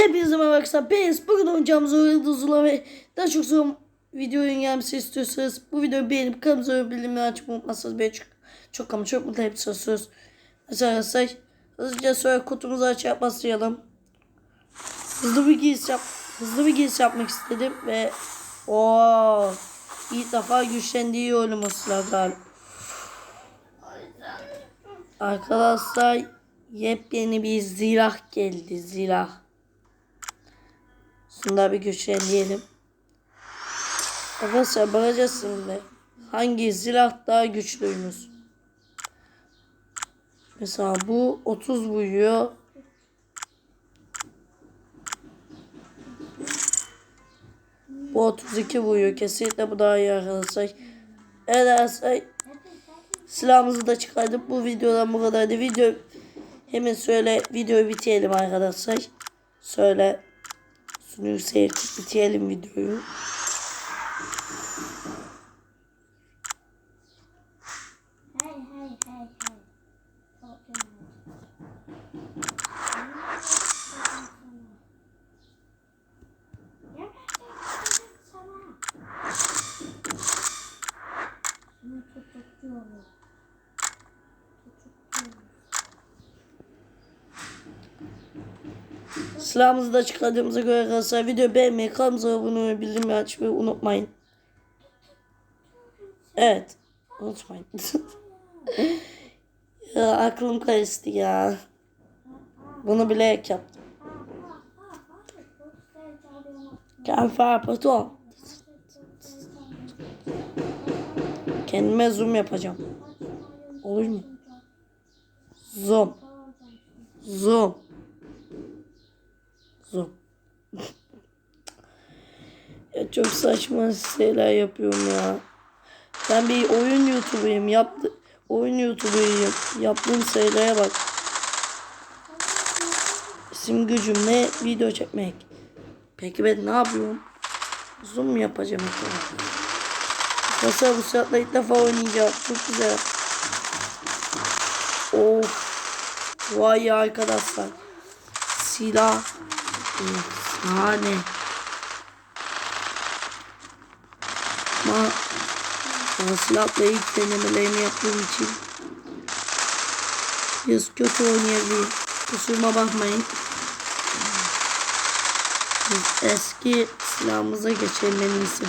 Hepinize merhaba arkadaşlar. PS bugün oynayacağımız oyun Zula ve daha çok son videonun gelmesi istiyorsanız bu videoyu beğenip kanalımıza abone bildirimleri açmayı unutmazsanız beni çok, çok ama çok mutlu. Mesela arkadaşlar hızlıca sonra kutumuzu açıp başlayalım. Hızlı bir giriş yap hızlı bir giriş yapmak istedim ve o ilk defa güçlendiği oynaması lazım. Arkadaşlar yepyeni bir zilah geldi zilah. Şunu bir güçlendirelim. Arkadaşlar bakacağız şimdi. Hangi silah daha güçlüymüş. Mesela bu 30 vuruyor. Bu 32 vuruyor. Kesinlikle bu daha iyi arkadaşlar. Evet arkadaşlar. Silahımızı da çıkardık. Bu videodan bu kadardı. Video hemen söyle videoyu bitirelim arkadaşlar. Söyle sunuyu seyredip bitirelim videoyu. Silahımızı da çıkardığımıza göre arkadaşlar video beğenmeyi, kanalımıza abone olmayı, bildirimleri açmayı unutmayın. Evet. Unutmayın. ya aklım karıştı ya. Bunu bilerek yaptım. Kafa patron. Kendime zoom yapacağım. Olur mu? Zoom. Zoom. Zoom. ya çok saçma şeyler yapıyorum ya. Ben bir oyun YouTuber'ıyım. Yaptı oyun YouTuber'ıyım. Yaptığım şeylere bak. İsim gücüm ne? Video çekmek. Peki ben ne yapıyorum? Zoom mu yapacağım? Mesela bu saatle ilk defa oynayacağım. Çok güzel. Of. Vay arkadaşlar. Silah. Efsane. Ama ben silahla ilk denemelerimi yaptığım için biraz kötü oynayabilirim. Kusuruma bakmayın. Biz eski silahımıza geçelim en iyisi.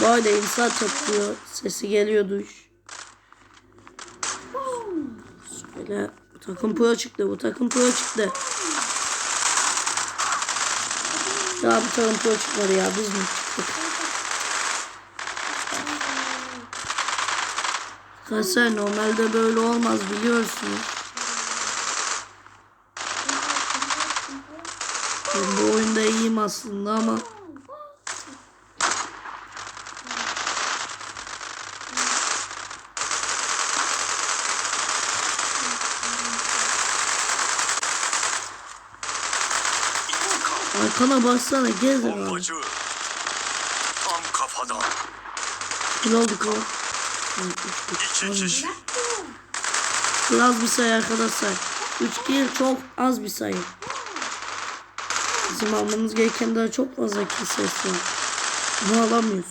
Bu arada insan topluyor. Sesi geliyordu. Şöyle bu takım pro çıktı. Bu takım pro çıktı. Ya bu takım pro çıkmadı ya. Biz mi çıktık? Arkadaşlar normalde böyle olmaz biliyorsunuz. Ben bu oyunda iyiyim aslında ama arkana baksana gez. Bombacı. Tam kafadan. Ne oldu kral? İki kişi. Az bir sayı arkadaşlar. 3 kill çok az bir sayı. Bizim almamız gereken daha çok fazla kill sayısı var. Bunu alamıyoruz.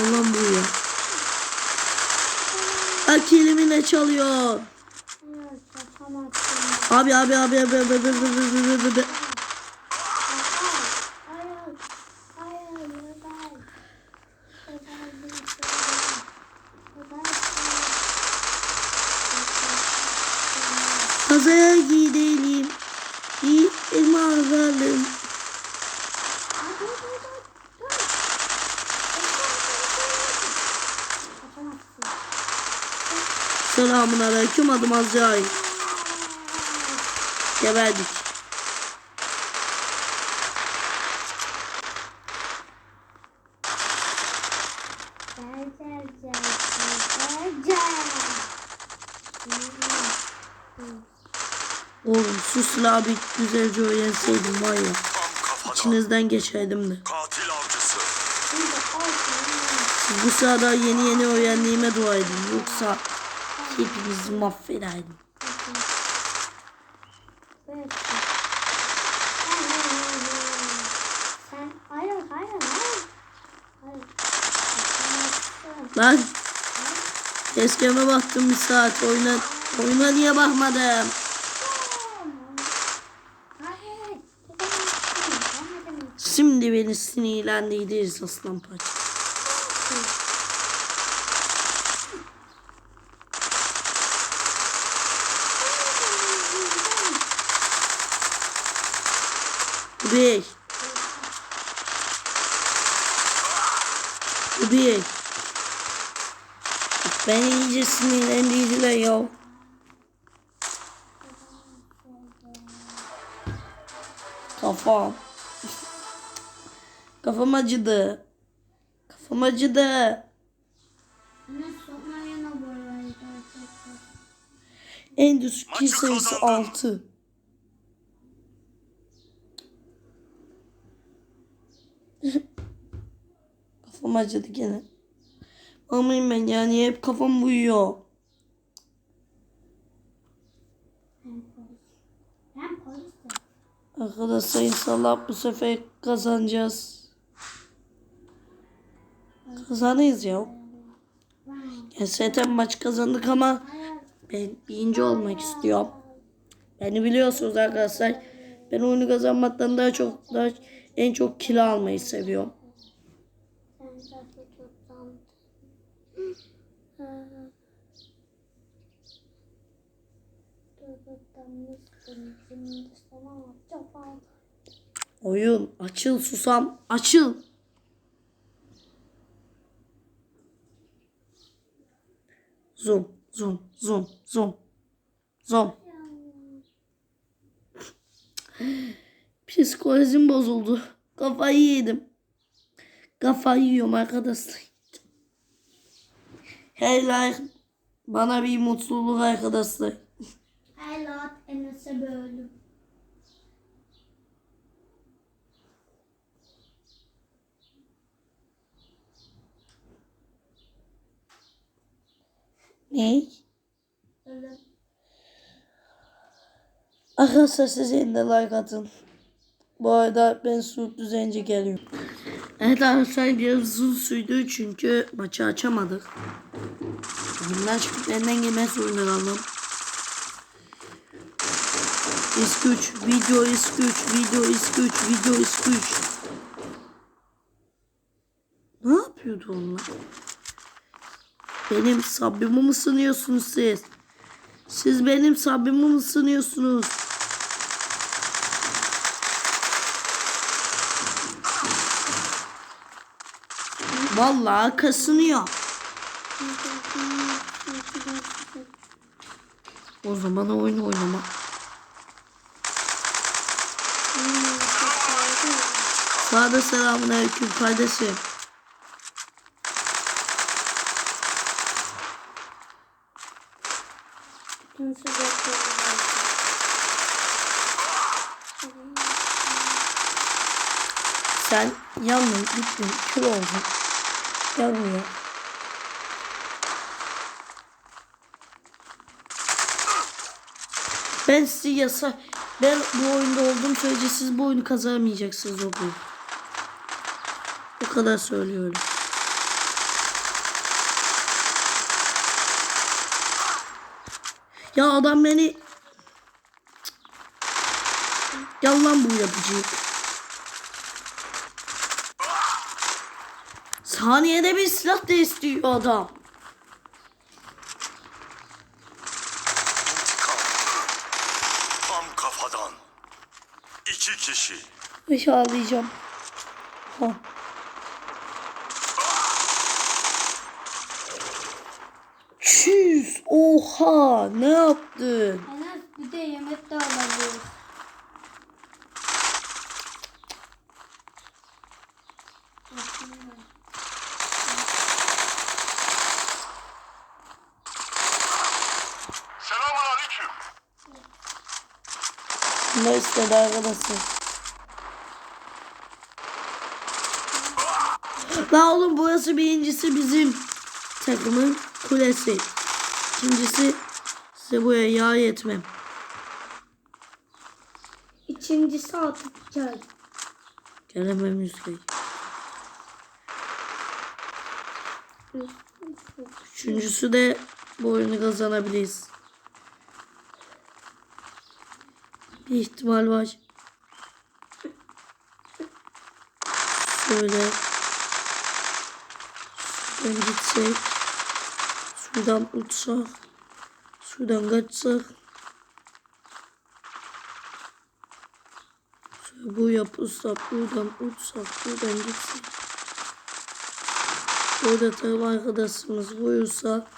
Allah'ım bu ya. Ha kilimi ne çalıyor? Abi abi abi abi abi abi abi abi abi abi. Pazara gidelim. Elma alalım. Selamun aleyküm adım Azrail. Geberdik. Oğlum şu silahı bir güzelce öğrenseydim var ya. İçinizden geçerdim de. Katil avcısı. Siz bu sırada yeni yeni öğrendiğime dua edin. Yoksa Hepinizi mahvederdim. Böyle. Sen hayır hayır hayır. Hayır. Yapamazsın. Lan tezkeme baktım bir saat. Oyuna, oyuna niye bakmadım? Şimdi beni sinirlendirdiniz aslan parça. Bey. Bey. Beni iyice sinirlendirdiler ya. Kafam. Kafam acıdı. Kafam acıdı. En düşük kill sayısı kazandın. 6. kafam acıdı gene. Amayım ben yani hep kafam uyuyor. Arkadaşlar inşallah bu sefer kazanacağız. Kazanırız ya. Ya zaten maç kazandık ama ben birinci olmak istiyorum. Beni biliyorsunuz arkadaşlar. Ben oyunu kazanmaktan daha çok daha en çok kilo almayı seviyorum. Sen zaten tuttan. Tuttanmışsın. Şimdi sana çok fazla. Oyun açıl susam açıl. Zoom zoom zoom zoom zoom. Psikolojim bozuldu. Kafayı yedim. Kafayı yiyorum arkadaşlar. Her like bana bir mutluluk arkadaşlar. Hayat Enes'e böldüm. Ne? Öyle. Arkadaşlar siz yine de like atın. Bu arada ben Suud Düzenci geliyorum. Evet arkadaşlar biraz uzun sürdü çünkü maçı açamadık. Bugünden çıkıp benden gelmez zorunda kaldım. İS3, video İS3, video İS3, video İS3. Ne yapıyordu onlar? Benim sabrımı mı sınıyorsunuz siz? Siz benim sabrımı mı sınıyorsunuz? Vallahi kasınıyor. O zaman oyun oynama. Sağda selamun aleyküm kardeşim. Sıcaklarını Sen yandın, gittin, kül oldun. Buraya. Ben sizi yasa... Ben bu oyunda olduğum sürece siz bu oyunu kazanamayacaksınız o gün. Kadar söylüyorum. Ya adam beni... Gel lan bu yapıcı. Saniyede bir silah da istiyor adam. Tam kafadan. İki kişi. Ay ağlayacağım. Ha. Oha. Ne yaptın? Enes bir de yemek de alabilir. Ne istedi arkadaşlar? La oğlum burası birincisi bizim takımın kulesi. İkincisi size buraya yağ yetmem. İkincisi atıp gel. Gelemem Yüzgey. Üçüncüsü de bu oyunu kazanabiliriz. Bir ihtimal var. Şöyle. Şuradan gitsek. Şuradan uçsak. Şuradan kaçsak. Şöyle bu yapırsak buradan uçsak buradan gitsek. Burada tabi arkadaşımız buyursa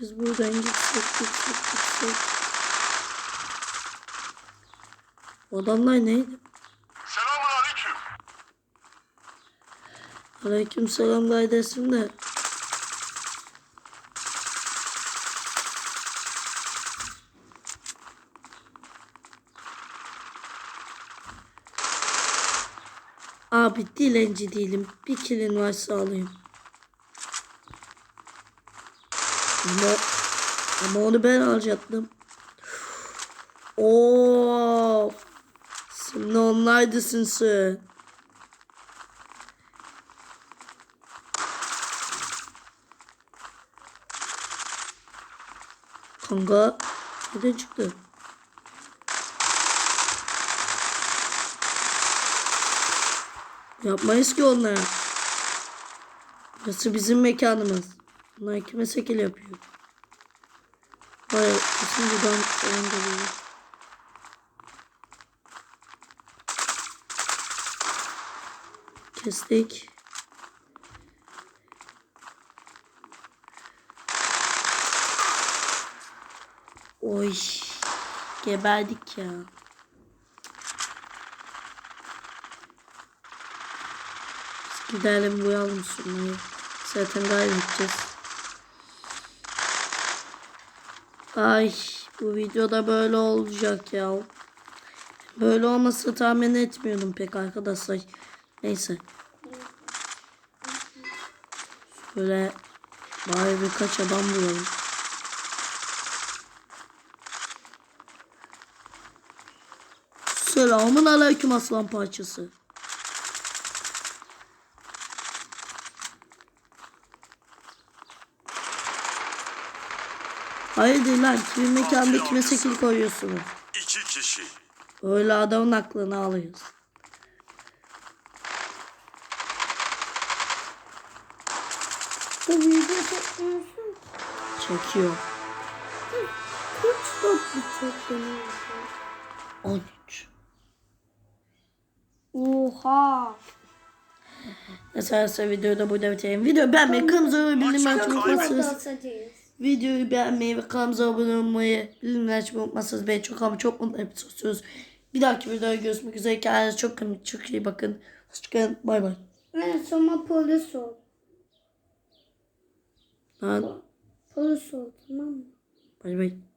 biz buradan gitsek gitsek gitsek. Adamlar neydi? Selamun aleyküm. Aleyküm selam kardeşim de. Abi dilenci değilim. Bir kilin varsa alayım. Ama, ama onu ben alacaktım. Oo. Şimdi onlaydısın sen. Kanka nereden çıktı? Yapmayız ki onlara. Burası bizim mekanımız. Bunlar kime şekil yapıyor? Vay kesin buradan falan geliyor. Kestik. Oy. Geberdik ya. Gidelim boyalım şunları. Zaten kaybedeceğiz. Ay bu videoda böyle olacak ya. Böyle olması tahmin etmiyordum pek arkadaşlar. Neyse. Şöyle bari birkaç adam bulalım. Selamun aleyküm aslan parçası. Hayırdır lan kimin mekanda kime şekil koyuyorsunuz? İki kişi. Öyle adamın aklını alıyoruz. Bu video çekmiyorsun. Çekiyor. Kaç tatlı çekmiyorsun. 13. Oha. Mesela videoda burada bitirelim. Video beğenmeyi, kanalımıza abone olmayı unutmazsınız. Videoyu beğenmeyi ve kanalımıza abone olmayı, bildirimleri açmayı unutmazsanız beni çok ama çok mutlu yapıyorsunuz. Bir dahaki videoda görüşmek üzere. Kendinize çok çok iyi bakın. Hoşçakalın. Bay bay. En sona polis ol. Lan, Polis ol tamam mı? Bay bay.